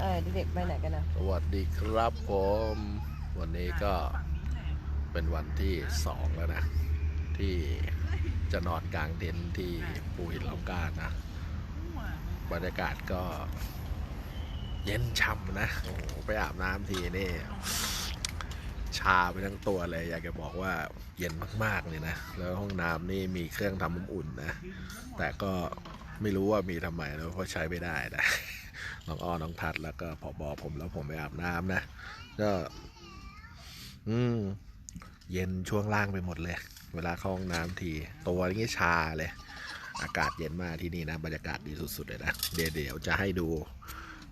เออเด็กๆไปไหนกันนะสวัสดีครับผม วันนี้ก็เป็นวันที่สองแล้วนะ ที่จะนอนกลางเต็นท์ที่ภูหินหล่ากานะบรรยากาศก็เย็นช่ำนะโอ้โหไปอาบน้ำทีนี่ ชาไปทั้งตัวเลย อยากจะบอกว่าเย็นมากๆเลยนะ แล้วห้องน้ำนี่มีเครื่องทำน้ำอุ่นนะ แต่ก็ ไม่รู้ว่ามีทำไมแล้วเพราะใช้ไม่ได้นะน้องอ้อน้องทัดแล้วก็ผอบอผมแล้วผมไปอาบน้ำนะก็อืมเย็นช่วงล่างไปหมดเลย เวลาเข้าห้องน้ำที ตัวนี่ชาเลย อากาศเย็นมากที่นี่นะ บรรยากาศดีสุดๆเลยนะเดี๋ยวเดี๋ยวจะให้ดู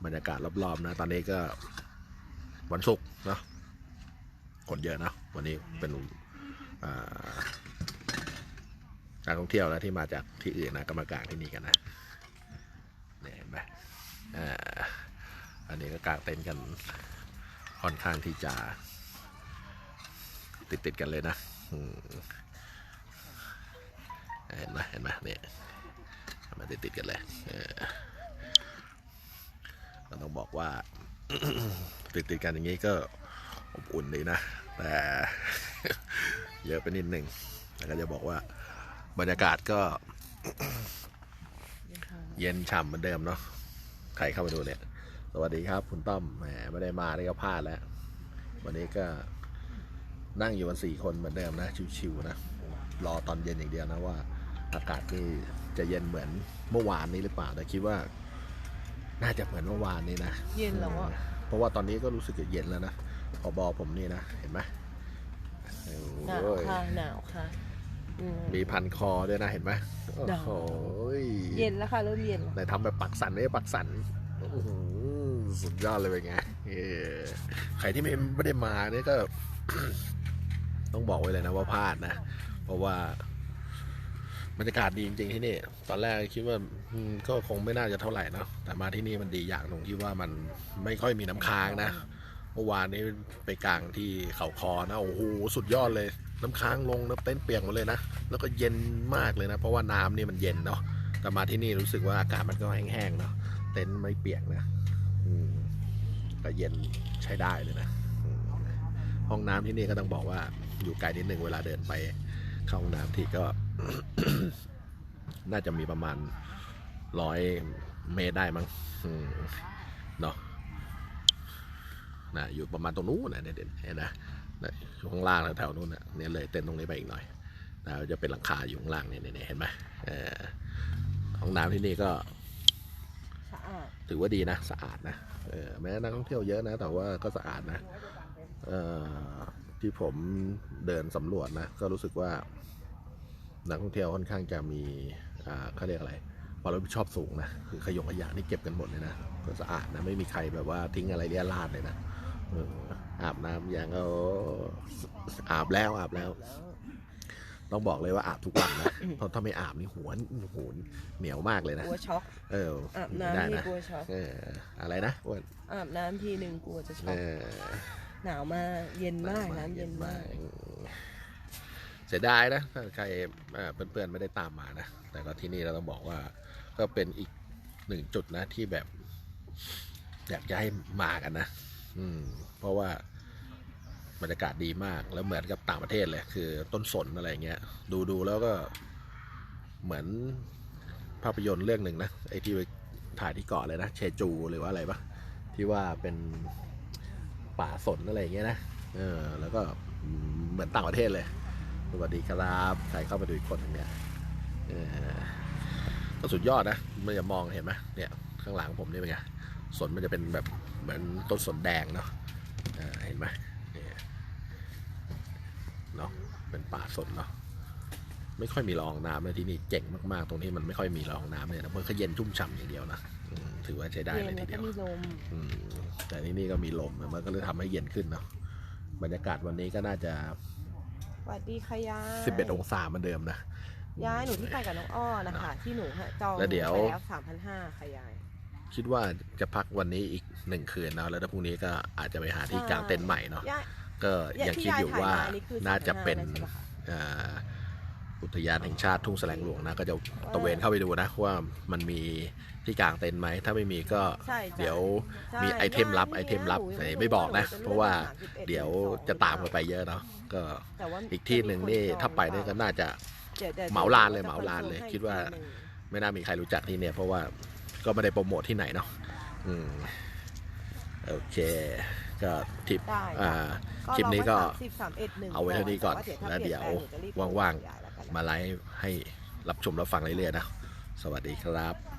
บรรยากาศรอบๆนะ ตอนนี้ก็วันศุกร์เนาะคนเยอะนะวันนี้เป็น อ่าการท่องเที่ยวนะที่มาจากที่อื่นนะก็มากางที่นี่กันนะเนี่ยเห็นไหมอ่าอันนี้ก็กางเต็นท์กันค่อนข้างที่จะติดติดกันเลยนะเห็นไหมเห็นไหมเนี่ยมาติดติดกันเลยเออก็ต้องบอกว่าติดติดกันอย่างนี้ก็อบอุ่นดีนะ แต่เยอะไปนิดหนึ่งแต่ก็จะบอกว่า บรรยากาศก็ เย็นฉ่ำเหมือนเดิมเนาะใครเข้ามาดูเนี่ย สวัสดีครับ คุณต้อมแหมไม่ได้มาได้ก็พลาดแล้ว วันนี้ก็นั่งอยู่กันสี่คนเหมือนเดิมนะ ชิวๆนะ รอตอนเย็นอย่างเดียวนะว่า อากาศนี่จะเย็นเหมือนเมื่อวานนี้หรือเปล่าแต่คิดว่า น่าจะเหมือนเมื่อวานนี้นะเย็นแล้วอะเพราะว่าตอนนี้ก็รู้สึกจะเย็นแล้วนะพอบอผมนี่นะเห็นไหมโอ้หนาวยค่ะหนาวค่ะอื มมีพันคอด้วยนะเห็นไหมโอ้หนาวโหเย็นแล้วค่ะเริ่มเย็นไหนทำแบบปักสันไม่ได้ปักสันโอ้โหสุดยอดเลยเป็นไงเออใครที่ไม่ไม่ได้มาเนี่ยก็ ต้องบอกไว้เลยนะว่าพลาดนะ เพราะว่าบรรยากาศดีจริงๆที่นี่ ตอนแรกคิดว่าอืมก็คงไม่น่าจะเท่าไหร่เนอะแต่มาที่นี่มันดีอย่างตรงที่ว่ามันไม่ค่อยมีน้ำค้างนะเมื่อวานนี้ไปกลางที่เขาคอนะโอ้โหสุดยอดเลย น้ำค้างลงนะเต้นเปียกหมดเลยนะแล้วก็เย็นมากเลยนะ เพราะว่าน้ำนี่มันเย็นเนาะแต่มาที่นี่รู้สึกว่าอากาศมันก็แห้งๆเนาะเต็นท์ไม่เปียกนะอืมก็เย็นใช้ได้เลยนะห้องน้ำที่นี่ก็ต้องบอกว่าอยู่ไกลนิดนึงเวลาเดินไปเข้าห้องน้ำที่ก็ น่าจะมีประมาณร้อยเมตรได้มั้งเนาะ นะอยู่ประมาณตรงนู้นนะเนี่ยเห็นนะนะอยู่ข้างล่างแถวๆนู้นนะเนี่ยเลยเต็นท์ตรงนี้ไปอีกหน่อยนะจะเป็นหลังคาอยู่ข้างล่างเนี่ยเนี่ยเห็นไหมเออห้องน้ำที่นี่ก็สะอาดถือว่าดีนะสะอาดนะเออแม้นักท่องเที่ยวเยอะนะ แต่ว่าก็สะอาดนะเอ่อที่ผมเดินสำรวจนะ ก็รู้สึกว่า นักท่องเที่ยวค่อนข้างจะมีอ่าเขาเรียกอะไรความรับผิดชอบสูงนะ คือขยงขยะนี่เก็บกันหมดเลยนะก็สะอาดนะ ไม่มีใครแบบว่าทิ้งอะไรเลี่ยราดเลยนะเอออาบน้ำอย่างเอาอาบแล้วอาบแล้ว ต้องบอกเลยว่าอาบทุกวันนะ เพราะถ้าไม่อาบนี่หัวหูเหนียวมากเลยนะกลัวช็อก เอออาบไม่น้ำได้ทีนะกลัวช็อกเอออะไรนะอ้วนอาบน้ำทีหนึ่งกลัวจะช็เออกอหนาวมาก เย็นมากน้ำเย็นมากเสียดายนะถ้าใครเอ่อเพื่อนๆไม่ได้ตามมานะ แต่ก็ที่นี่เราต้องบอกว่า ก็เป็นอีกหนึ่งจุดนะที่แบบ อยากจะให้มากันนะ อืมเพราะว่าบรรยากาศดีมากแล้วเหมือนกับต่างประเทศเลย คือต้นสนอะไรเงี้ย ดูดูแล้วก็เหมือนภาพยนตร์เรื่องหนึ่งนะไอที่ไปถ่ายที่เกาะเลยนะเชจูหรือว่าอะไรปะที่ว่าเป็นป่าสนอะไรเงี้ยนะเออแล้วก็เหมือนต่างประเทศเลยสวัสดีครับใครเข้ามาดูอีกคนหนึงเนี่ยเออก็สุดยอดนะมันจะมองเห็นไหมเนี่ยข้างหลังผมนี่เป็นไงสนมันจะเป็นแบบ เหมือนต้นสนแดงเนาะเออเห็นไหมเนี่ยเนาะเป็นป่าสนเนาะไม่ค่อยมีรองน้ำเลยที่นี่เจ๋งมากๆ ตรงที่มันไม่ค่อยมีรองน้ำเลยนะมันก็เย็นชุ่มฉ่ำอย่างเดียวนะอืมถือว่าใช้ได้เย็เลยนทีแล้วเดีก็ยวมีลมอืมแต่ที่นี่ก็มีลมมันก็เลยทำให้เย็นขึ้นเนาะบรรยากาศวันนี้ก็น่าจะสวัสดีค่ะยาย11องศาเหมือนเดิมนะยายหนูที่ไปกับน้องอ้อนะคะที่หนูจองแล้วเดี๋ยวไปแล้วสามพันห้าค่ะยาย คิดว่าจะพักวันนี้อีกหนึ่งคืนเนาะแล้วถ้าพรุ่งนี้ก็อาจจะไปหาที่กางเต็นท์ใหม่เนาะยายก็ยังคิดอยู่ว่าที่ยายถ่ายมาอันนี้คือน่าจะเป็น3,500ใช่ปะคะ เอ่ออุทยานแห่งชาติทุ่งแสลงหลวงนะ ก็จะตระเวนเข้าไปดูนะ ว่ามันมีที่กลางเต็นท์ไหม ถ้าไม่มีก็ใช่จ้ะ เดี๋ยวใช่มีไอเทมลับด้ไอเทมลับหนูยังแต่ไม่ไม่บอกนะรู้เพราะว่า31เดี๋ยว12จะตามกันไปเยอะเนาะก็แต่ว่าอีกที่หนึ่งนี่จะมีคถ้าไปนี่ก็น่าจะ ดี๋ยวดี๋ยวเหมาลานเลยจะเหมาลานเลยให้คิดว่าอีกทีหนึ่งไม่น่ามีใครรู้จักที่เนี่ย เพราะว่า ก็ไม่ได้โปรโมทที่ไหนเนาะอืมโอเค ก็ทริปได้อ่าก็คลิปนี้ก็ลองไว้30 31เอาไว้เท่านี้ก่อนแต่าแล้วเดี๋ยวถ้ปลี่นแปลงหนูจะรีบว่างๆขยยแล้วกันนะมาไลฟ์ให้รับชมรับฟังเรื่อยๆนะ สวัสดีครับ